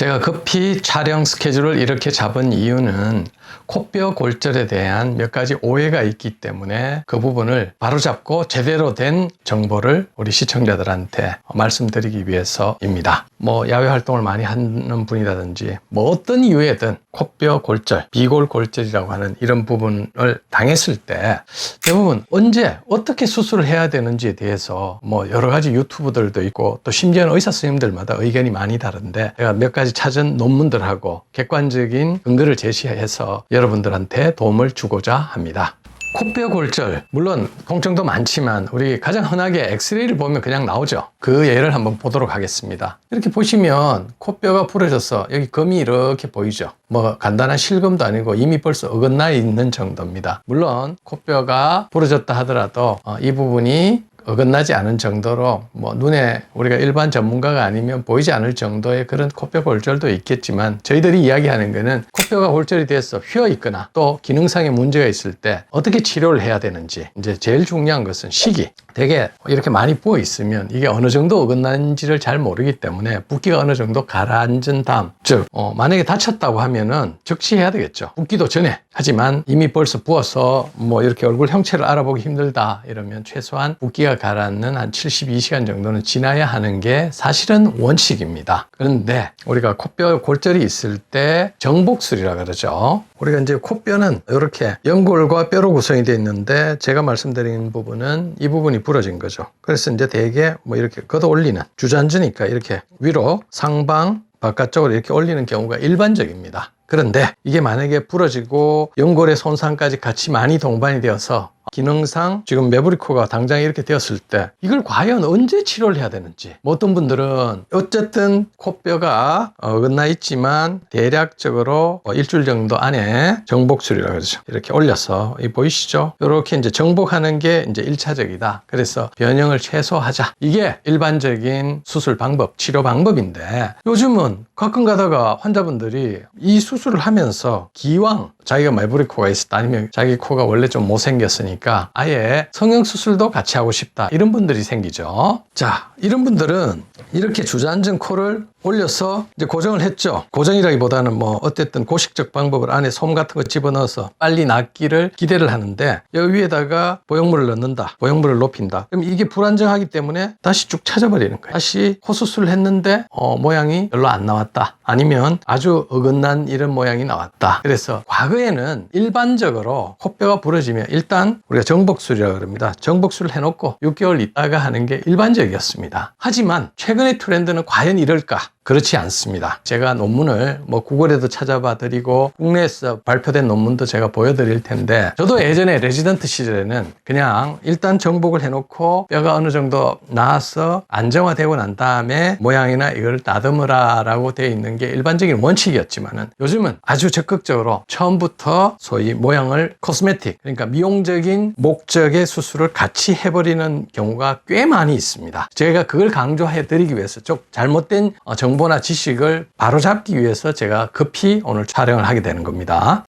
제가 급히 촬영 스케줄을 이렇게 잡은 이유는 코뼈 골절에 대한 몇 가지 오해가 있기 때문에 그 부분을 바로잡고 제대로 된 정보를 우리 시청자들한테 말씀드리기 위해서입니다. 뭐 야외 활동을 많이 하는 분이라든지 뭐 어떤 이유에든 코뼈 골절, 비골 골절이라고 하는 이런 부분을 당했을 때 대부분 언제 어떻게 수술을 해야 되는지에 대해서 뭐 여러 가지 유튜브들도 있고 또 심지어는 의사 선생님들마다 의견이 많이 다른데 제가 몇 가지 찾은 논문들하고 객관적인 근거를 제시해서 여러분들한테 도움을 주고자 합니다. 코뼈 골절. 물론 공증도 많지만 우리 가장 흔하게 엑스레이를 보면 그냥 나오죠. 그 예를 한번 보도록 하겠습니다. 이렇게 보시면 코뼈가 부러져서 여기 금이 이렇게 보이죠. 뭐 간단한 실금도 아니고 이미 벌써 어긋나 있는 정도입니다. 물론 코뼈가 부러졌다 하더라도 어, 이 부분이 어긋나지 않은 정도로 뭐 눈에 우리가 일반 전문가가 아니면 보이지 않을 정도의 그런 코뼈 골절도 있겠지만 저희들이 이야기하는 거는 코뼈가 골절이 돼서 휘어 있거나 또 기능상의 문제가 있을 때 어떻게 치료를 해야 되는지 이제 제일 중요한 것은 시기. 되게 이렇게 많이 부어 있으면 이게 어느 정도 어긋난지를 잘 모르기 때문에 붓기가 어느 정도 가라앉은 다음 즉 어, 만약에 다쳤다고 하면은 적시해야 되겠죠. 붓기도 전에. 하지만 이미 벌써 부어서 뭐 이렇게 얼굴 형체를 알아보기 힘들다 이러면 최소한 붓기가 가라앉는 한 72시간 정도는 지나야 하는 게 사실은 원칙입니다 그런데 우리가 코뼈 골절이 있을 때 정복술이라 그러죠 우리가 이제 코뼈는 이렇게 연골과 뼈로 구성이 되어 있는데 제가 말씀드린 부분은 이 부분이 부러진 거죠. 그래서 이제 대개 뭐 이렇게 걷어 올리는 주저앉으니까 이렇게 위로 상방 바깥쪽으로 이렇게 올리는 경우가 일반적입니다. 그런데 이게 만약에 부러지고 연골의 손상까지 같이 많이 동반이 되어서 기능상 지금 메브리코가 당장 이렇게 되었을 때 이걸 과연 언제 치료를 해야 되는지. 뭐 어떤 분들은 어쨌든 코뼈가 어긋나 있지만 대략적으로 뭐 일주일 정도 안에 정복술이라고 그러죠. 이렇게 올려서 이 보이시죠? 이렇게 이제 정복하는 게 이제 1차적이다. 그래서 변형을 최소화하자. 이게 일반적인 수술 방법 치료 방법인데 요즘은 가끔 가다가 환자분들이 이 수술을 하면서 기왕 자기가 메브리코가 있었다 아니면 자기 코가 원래 좀 못생겼으니까 아예 성형 수술도 같이 하고 싶다 이런 분들이 생기죠. 자 이런 분들은 이렇게 주저앉은 코를 올려서 이제 고정을 했죠. 고정이라기보다는 뭐 어쨌든 고식적 방법을 안에 솜 같은 거 집어넣어서 빨리 낫기를 기대를 하는데 여기 위에다가 보형물을 넣는다. 보형물을 높인다. 그럼 이게 불안정하기 때문에 다시 쭉 찾아버리는 거예요. 다시 코 수술을 했는데 어, 모양이 별로 안 나왔다. 아니면 아주 어긋난 이런 모양이 나왔다. 그래서 과거에는 일반적으로 코뼈가 부러지면 일단 우리가 정복술이라고 그럽니다. 정복술을 해놓고 6개월 있다가 하는 게 일반적이었습니다. 하지만 최근의 트렌드는 과연 이럴까? 그렇지 않습니다. 제가 논문을 뭐 구글에도 찾아봐 드리고 국내에서 발표된 논문도 제가 보여드릴 텐데 저도 예전에 레지던트 시절에는 그냥 일단 정복을 해놓고 뼈가 어느 정도 나와서 안정화되고 난 다음에 모양이나 이걸 다듬으라 라고 되어 있는 게 일반적인 원칙이었지만은 요즘은 아주 적극적으로 처음부터 소위 모양을 코스메틱 그러니까 미용적인 목적의 수술을 같이 해버리는 경우가 꽤 많이 있습니다. 제가 그걸 강조해 드리기 위해서 좀 잘못된 어, 정보나 지식을 바로잡기 위해서 제가 급히 오늘 촬영을 하게 되는 겁니다.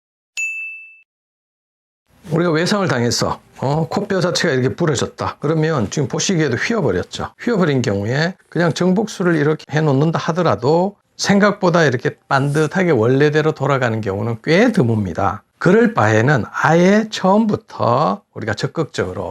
우리가 외상을 당해서 어, 코뼈 자체가 이렇게 부러졌다. 그러면 지금 보시기에도 휘어버렸죠. 휘어버린 경우에 그냥 정복술을 이렇게 해놓는다 하더라도 생각보다 이렇게 반듯하게 원래대로 돌아가는 경우는 꽤 드뭅니다. 그럴 바에는 아예 처음부터 우리가 적극적으로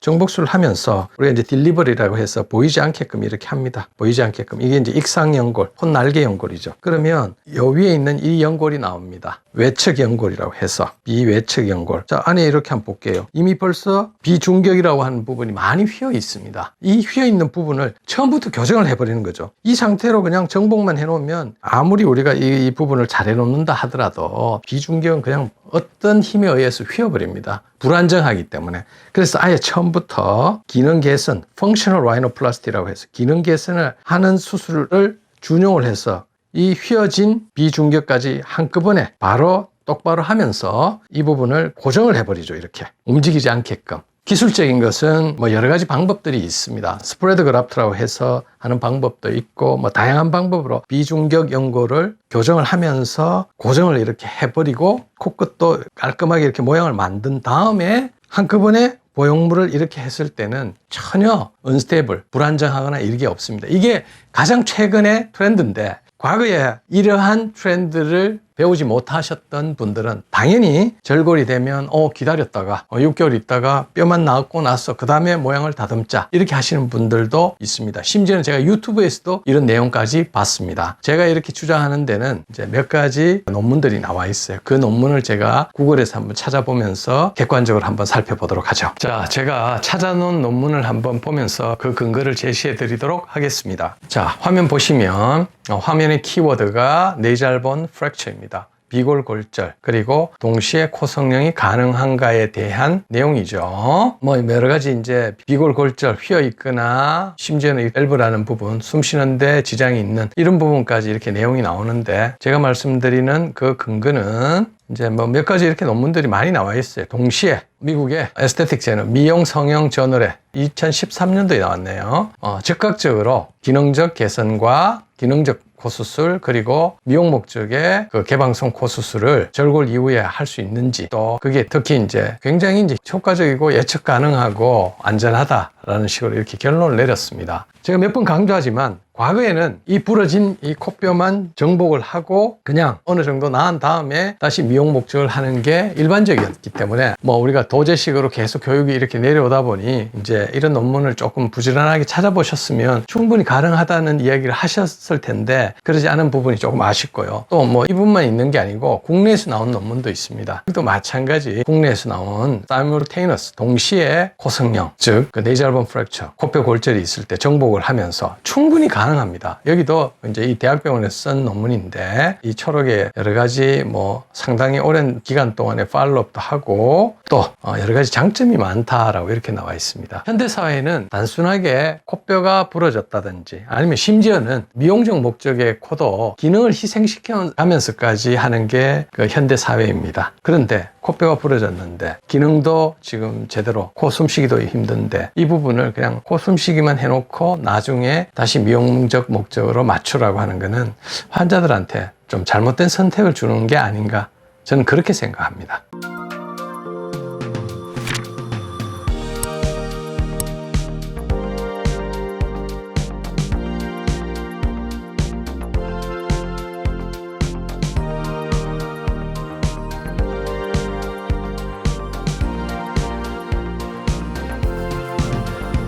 정복술을 하면서 우리가 이제 딜리버리라고 해서 보이지 않게끔 이렇게 합니다. 보이지 않게끔. 이게 이제 익상연골, 콧날개 연골이죠. 그러면 요 위에 있는 이 연골이 나옵니다. 외측 연골이라고 해서 비외측 연골. 자, 안에 이렇게 한번 볼게요. 이미 벌써 비중격이라고 하는 부분이 많이 휘어 있습니다. 이 휘어 있는 부분을 처음부터 교정을 해버리는 거죠. 이 상태로 그냥 정복만 해놓으면 아무리 우리가 이, 이 부분을 잘 해놓는다 하더라도 비중격은 그냥 어떤 힘에 의해서 휘어버립니다. 불안정하기 때문에. 그래서 아예 처음부터 기능 개선, 펑셔널 라이노플라스티라고 해서 기능 개선을 하는 수술을 준용을 해서 이 휘어진 비중격까지 한꺼번에 바로 똑바로 하면서 이 부분을 고정을 해버리죠. 이렇게 움직이지 않게끔. 기술적인 것은 뭐 여러 가지 방법들이 있습니다. 스프레드 그라프트라고 해서 하는 방법도 있고 뭐 다양한 방법으로 비중격 연골을 교정을 하면서 고정을 이렇게 해버리고 코끝도 깔끔하게 이렇게 모양을 만든 다음에 한꺼번에 보형물을 이렇게 했을 때는 전혀 언스테이블, 불안정하거나 이게 없습니다. 이게 가장 최근의 트렌드인데 과거에 이러한 트렌드를 배우지 못하셨던 분들은 당연히 절골이 되면 어 기다렸다가 어, 6개월 있다가 뼈만 나왔고 나서 그 다음에 모양을 다듬자 이렇게 하시는 분들도 있습니다. 심지어는 제가 유튜브에서도 이런 내용까지 봤습니다. 제가 이렇게 주장하는 데는 이제 몇 가지 논문들이 나와 있어요. 그 논문을 제가 구글에서 한번 찾아보면서 객관적으로 한번 살펴보도록 하죠. 자, 제가 찾아놓은 논문을 한번 보면서 그 근거를 제시해 드리도록 하겠습니다. 자, 화면 보시면 어, 화면의 키워드가 네잘본 프랙처입니다. 비골골절 그리고 동시에 코 성령이 가능한가에 대한 내용이죠. 뭐 여러 가지 이제 비골골절 휘어 있거나 심지어는 밸브라는 부분 숨 쉬는데 지장이 있는 이런 부분까지 이렇게 내용이 나오는데 제가 말씀드리는 그 근거는 이제 뭐 몇 가지 이렇게 논문들이 많이 나와 있어요. 동시에 미국의 에스테틱 제너 미용 성형 저널에 2013년도에 나왔네요. 어, 즉각적으로 기능적 개선과 기능적 코 수술 그리고 미용 목적의 그 개방성 코 수술을 절골 이후에 할 수 있는지 또 그게 특히 이제 굉장히 이제 효과적이고 예측 가능하고 안전하다라는 식으로 이렇게 결론을 내렸습니다. 제가 몇 번 강조하지만 과거에는 이 부러진 이 코뼈만 정복을 하고 그냥 어느 정도 나은 다음에 다시 미용 목적을 하는 게 일반적이었기 때문에 뭐 우리가 도제식으로 계속 교육이 이렇게 내려오다 보니 이제 이런 논문을 조금 부지런하게 찾아보셨으면 충분히 가능하다는 이야기를 하셨을 텐데 그러지 않은 부분이 조금 아쉽고요. 또 뭐 이분만 있는 게 아니고 국내에서 나온 논문도 있습니다. 또 마찬가지 국내에서 나온 사이머테이너스 동시에 코성령 즉그 네이잘본 프랙처 코뼈 골절이 있을 때 정복을 하면서 충분히 가능합니다. 여기도 이제 이 대학병원에서 쓴 논문인데 이 초록의 여러 가지 뭐 상당히 오랜 기간 동안의 팔로업도 하고 또 어, 여러 가지 장점이 많다라고 이렇게 나와 있습니다. 현대 사회는 단순하게 코뼈가 부러졌다든지 아니면 심지어는 미용적 목적의 코도 기능을 희생시켜 가면서까지 하는 게 그 현대 사회입니다. 그런데 코뼈가 부러졌는데 기능도 지금 제대로 코 숨쉬기도 힘든데 이 부분을 그냥 코 숨쉬기만 해놓고 나중에 다시 미용적 목적으로 맞추라고 하는 거는 환자들한테 좀 잘못된 선택을 주는 게 아닌가 저는 그렇게 생각합니다.